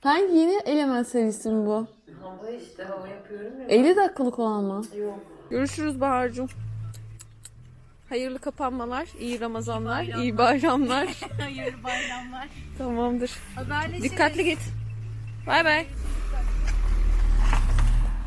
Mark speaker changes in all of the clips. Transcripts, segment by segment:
Speaker 1: Hangi yeni element serisi mi bu?
Speaker 2: Hava işte hava yapıyorum ya.
Speaker 1: 50 dakikalık olan mı?
Speaker 2: Yok.
Speaker 1: Görüşürüz Bahar'cığım. Hayırlı kapanmalar, iyi Ramazanlar, iyi bayramlar.
Speaker 2: Hayırlı bayramlar.
Speaker 1: Tamamdır.
Speaker 2: Haberleşelim.
Speaker 1: Dikkatli git. Bay bay.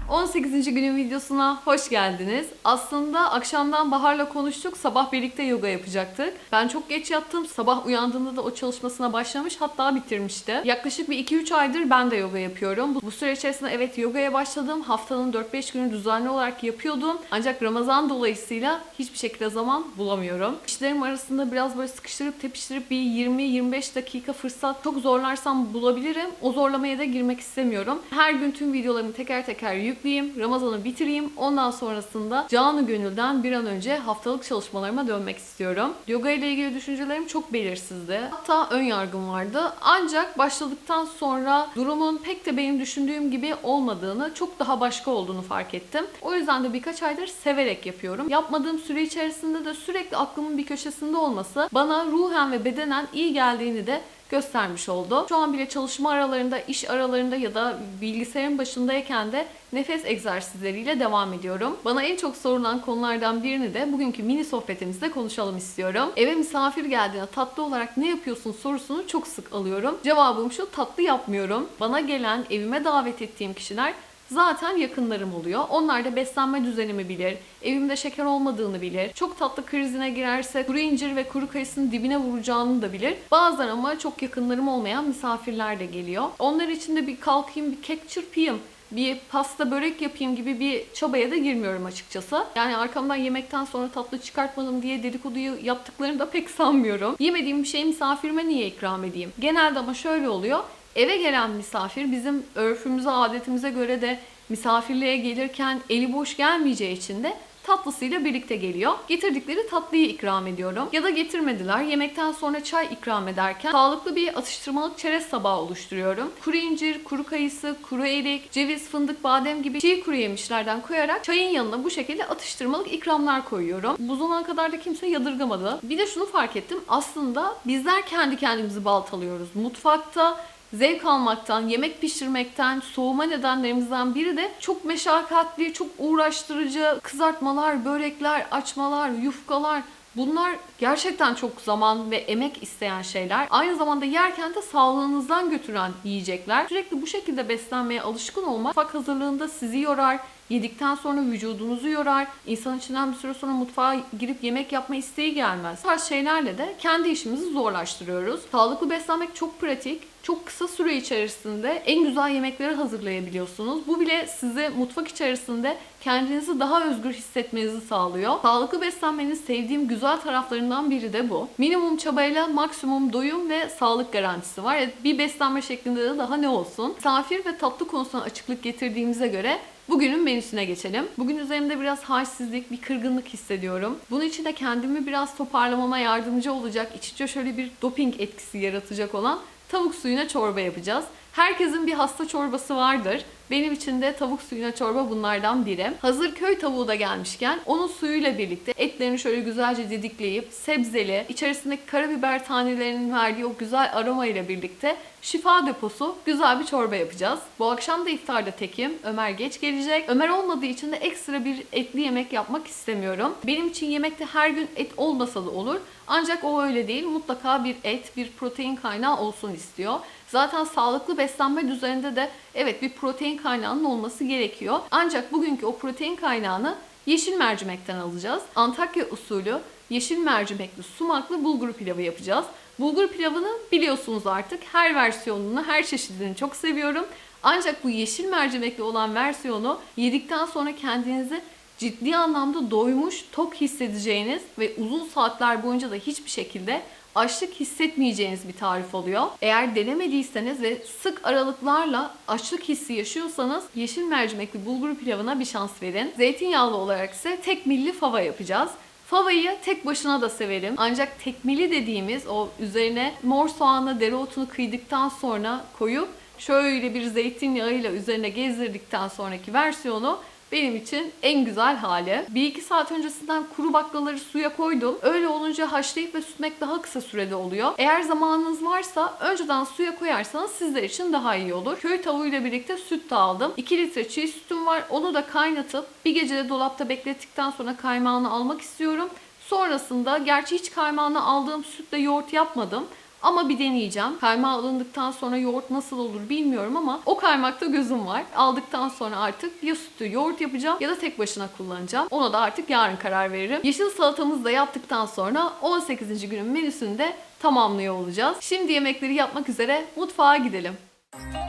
Speaker 1: 18. günün videosuna hoş geldiniz. Aslında akşamdan Bahar'la konuştuk. Sabah birlikte yoga yapacaktık. Ben çok geç yattım. Sabah uyandığımda da o çalışmasına başlamış. Hatta bitirmişti. Yaklaşık bir 2-3 aydır ben de yoga yapıyorum. Bu, süre içerisinde evet yogaya başladım. Haftanın 4-5 günü düzenli olarak yapıyordum. Ancak Ramazan dolayısıyla hiçbir şekilde zaman bulamıyorum. İşlerim arasında biraz böyle sıkıştırıp tepiştirip bir 20-25 dakika fırsat çok zorlarsam bulabilirim. O zorlamaya da girmek istemiyorum. Her gün tüm videolarımı teker teker yükleyeyim. Ramazan'ı bitireyim. Ondan sonrasında canı gönülden bir an önce haftalık çalışmalarıma dönmek istiyorum. Yoga ile ilgili düşüncelerim çok belirsizdi. Hatta ön yargım vardı. Ancak başladıktan sonra durumun pek de benim düşündüğüm gibi olmadığını, çok daha başka olduğunu fark ettim. O yüzden de birkaç aydır severek yapıyorum. Yapmadığım süre içerisinde de sürekli aklımın bir köşesinde olması bana ruhen ve bedenen iyi geldiğini de göstermiş oldu. Şu an bile çalışma aralarında, iş aralarında ya da bilgisayarın başındayken de nefes egzersizleriyle devam ediyorum. Bana en çok sorulan konulardan birini de bugünkü mini sohbetimizde konuşalım istiyorum. Eve misafir geldiğinde tatlı olarak ne yapıyorsun sorusunu çok sık alıyorum. Cevabım şu tatlı yapmıyorum. Bana gelen evime davet ettiğim kişiler zaten yakınlarım oluyor. Onlar da beslenme düzenimi bilir, evimde şeker olmadığını bilir, çok tatlı krizine girerse kuru incir ve kuru kayısının dibine vuracağını da bilir. Bazen ama çok yakınlarım olmayan misafirler de geliyor. Onlar için de bir kalkayım, bir kek çırpayım, bir pasta börek yapayım gibi bir çabaya da girmiyorum açıkçası. Yani arkamdan yemekten sonra tatlı çıkartmadım diye dedikoduyu yaptıklarını da pek sanmıyorum. Yemediğim bir şeyi misafirime niye ikram edeyim? Genelde ama şöyle oluyor. Eve gelen misafir bizim örfümüze, adetimize göre de misafirliğe gelirken eli boş gelmeyeceği için de tatlısıyla birlikte geliyor. Getirdikleri tatlıyı ikram ediyorum. Ya da getirmediler. Yemekten sonra çay ikram ederken sağlıklı bir atıştırmalık çerez tabağı oluşturuyorum. Kuru incir, kuru kayısı, kuru erik, ceviz, fındık, badem gibi çiğ kuru yemişlerden koyarak çayın yanına bu şekilde atıştırmalık ikramlar koyuyorum. Bu zamana kadar da kimse yadırgamadı. Bir de şunu fark ettim. Aslında bizler kendi kendimizi baltalıyoruz. Mutfakta zevk almaktan, yemek pişirmekten, soğuma nedenlerimizden biri de çok meşakkatli, çok uğraştırıcı kızartmalar, börekler, açmalar, yufkalar Bunlar gerçekten çok zaman ve emek isteyen şeyler. Aynı zamanda yerken de sağlığınızdan götüren yiyecekler. Sürekli bu şekilde beslenmeye alışkın olmak mutfak hazırlığında sizi yorar, Yedikten sonra vücudunuzu yorar. İnsan içinden bir süre sonra mutfağa girip yemek yapma isteği gelmez. Bu tarz şeylerle de kendi işimizi zorlaştırıyoruz. Sağlıklı beslenmek çok pratik. Çok kısa süre içerisinde en güzel yemekleri hazırlayabiliyorsunuz. Bu bile size mutfak içerisinde kendinizi daha özgür hissetmenizi sağlıyor. Sağlıklı beslenmenin sevdiğim güzel taraflarından biri de bu. Minimum çabayla maksimum doyum ve sağlık garantisi var. Bir beslenme şeklinde de daha ne olsun? Misafir ve tatlı konusuna açıklık getirdiğimize göre Bugünün menüsüne geçelim. Bugün üzerimde biraz halsizlik, bir kırgınlık hissediyorum. Bunun için de kendimi biraz toparlamama yardımcı olacak, iç içe şöyle bir doping etkisi yaratacak olan tavuk suyuna çorba yapacağız. Herkesin bir hasta çorbası vardır. Benim için de tavuk suyuna çorba bunlardan biri. Hazır köy tavuğu da gelmişken onun suyuyla birlikte etlerini şöyle güzelce didikleyip sebzeli, içerisindeki karabiber tanelerinin verdiği o güzel aroma ile birlikte şifa deposu güzel bir çorba yapacağız. Bu akşam da iftarda tekim. Ömer geç gelecek. Ömer olmadığı için de ekstra bir etli yemek yapmak istemiyorum. Benim için yemekte her gün et olmasa da olur. Ancak o öyle değil. Mutlaka bir et, bir protein kaynağı olsun istiyor. Zaten sağlıklı beslenme düzeninde de evet bir protein kaynağının olması gerekiyor. Ancak bugünkü o protein kaynağını yeşil mercimekten alacağız. Antakya usulü yeşil mercimekli sumaklı bulgur pilavı yapacağız. Bulgur pilavını biliyorsunuz artık her versiyonunu, her çeşidini çok seviyorum. Ancak bu yeşil mercimekli olan versiyonu yedikten sonra kendinizi ciddi anlamda doymuş, tok hissedeceğiniz ve uzun saatler boyunca da hiçbir şekilde açlık hissetmeyeceğiniz bir tarif oluyor. Eğer denemediyseniz ve sık aralıklarla açlık hissi yaşıyorsanız yeşil mercimekli bulgur pilavına bir şans verin. Zeytinyağlı olarak ise tek milli fava yapacağız. Favayı tek başına da severim. Ancak tekmili dediğimiz o üzerine mor soğanla dereotunu kıydıktan sonra koyup şöyle bir zeytinyağıyla üzerine gezdirdikten sonraki versiyonu benim için en güzel hali. 1-2 saat öncesinden kuru baklaları suya koydum. Öyle olunca haşlayıp ve sütmek daha kısa sürede oluyor. Eğer zamanınız varsa önceden suya koyarsanız sizler için daha iyi olur. Köy tavuğuyla birlikte süt de aldım. 2 litre çiğ sütüm var. Onu da kaynatıp bir gecede dolapta beklettikten sonra kaymağını almak istiyorum. Sonrasında gerçi hiç kaymağını aldığım sütle yoğurt yapmadım. Ama bir deneyeceğim. Kaymağı alındıktan sonra yoğurt nasıl olur bilmiyorum ama o kaymakta gözüm var. Aldıktan sonra artık ya sütü yoğurt yapacağım ya da tek başına kullanacağım. Ona da artık yarın karar veririm. Yeşil salatamızı da yaptıktan sonra 18. günün menüsünü de tamamlıyor olacağız. Şimdi yemekleri yapmak üzere mutfağa gidelim. bilmiyorum.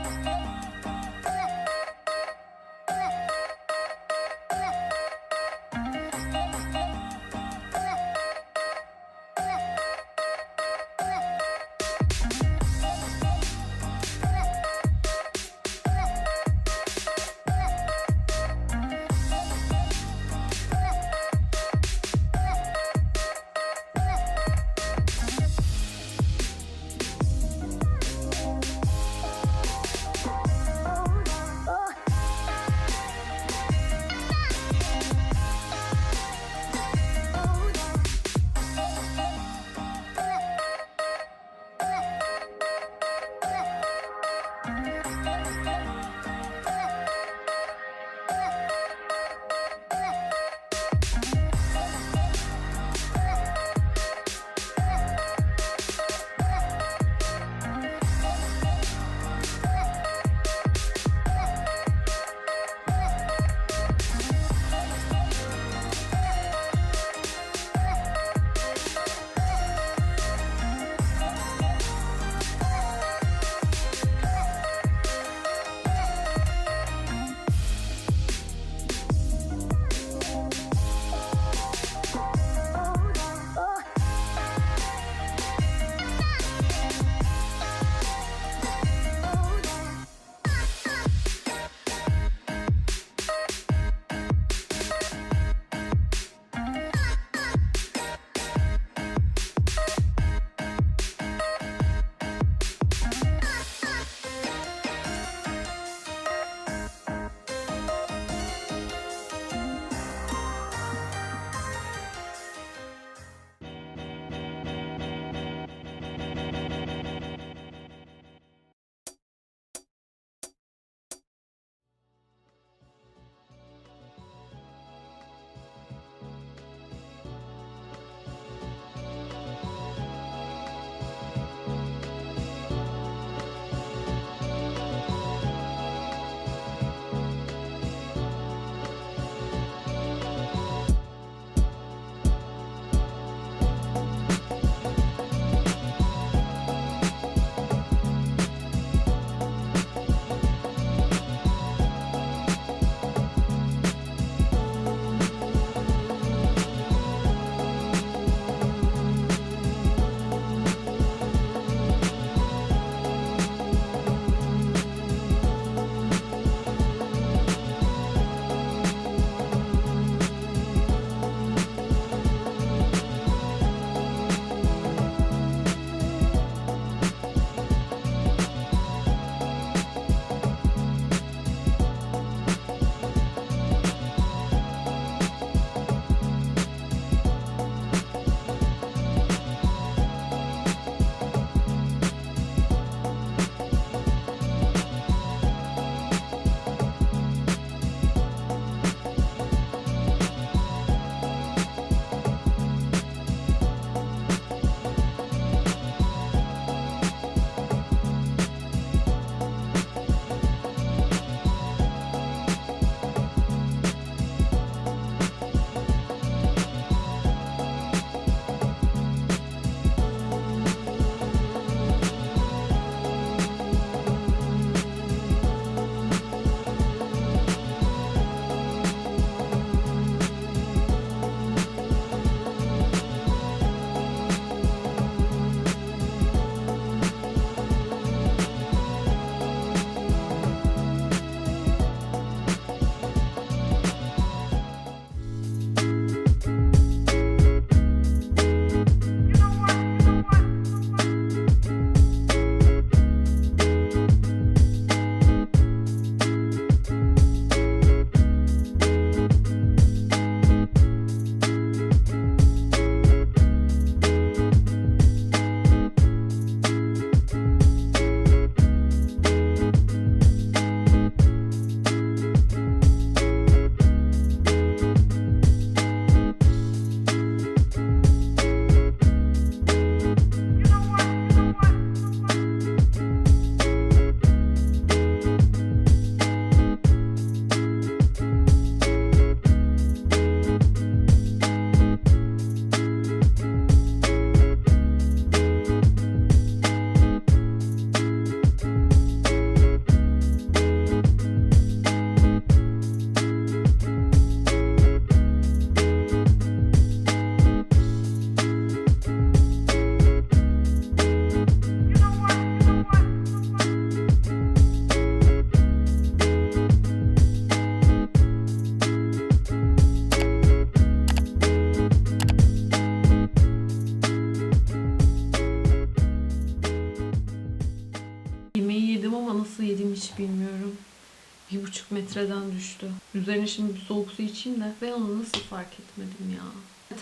Speaker 1: Metreden düştü. Üzerine şimdi bir soğuk su içeyim de ben onu nasıl fark etmedim ya.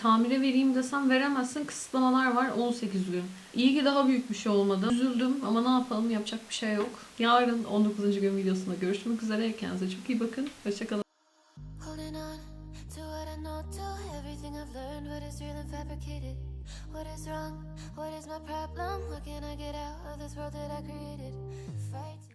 Speaker 1: Tamire vereyim desem veremezsin. Kısıtlamalar var 18 gün. İyi ki daha büyük bir şey olmadı. Üzüldüm ama ne yapalım yapacak bir şey yok. Yarın 19. gün videosunda görüşmek üzere. Kendinize çok iyi bakın. Hoşçakalın.
Speaker 3: What is wrong? What is my problem? What can I get out of this world that I created? Fight.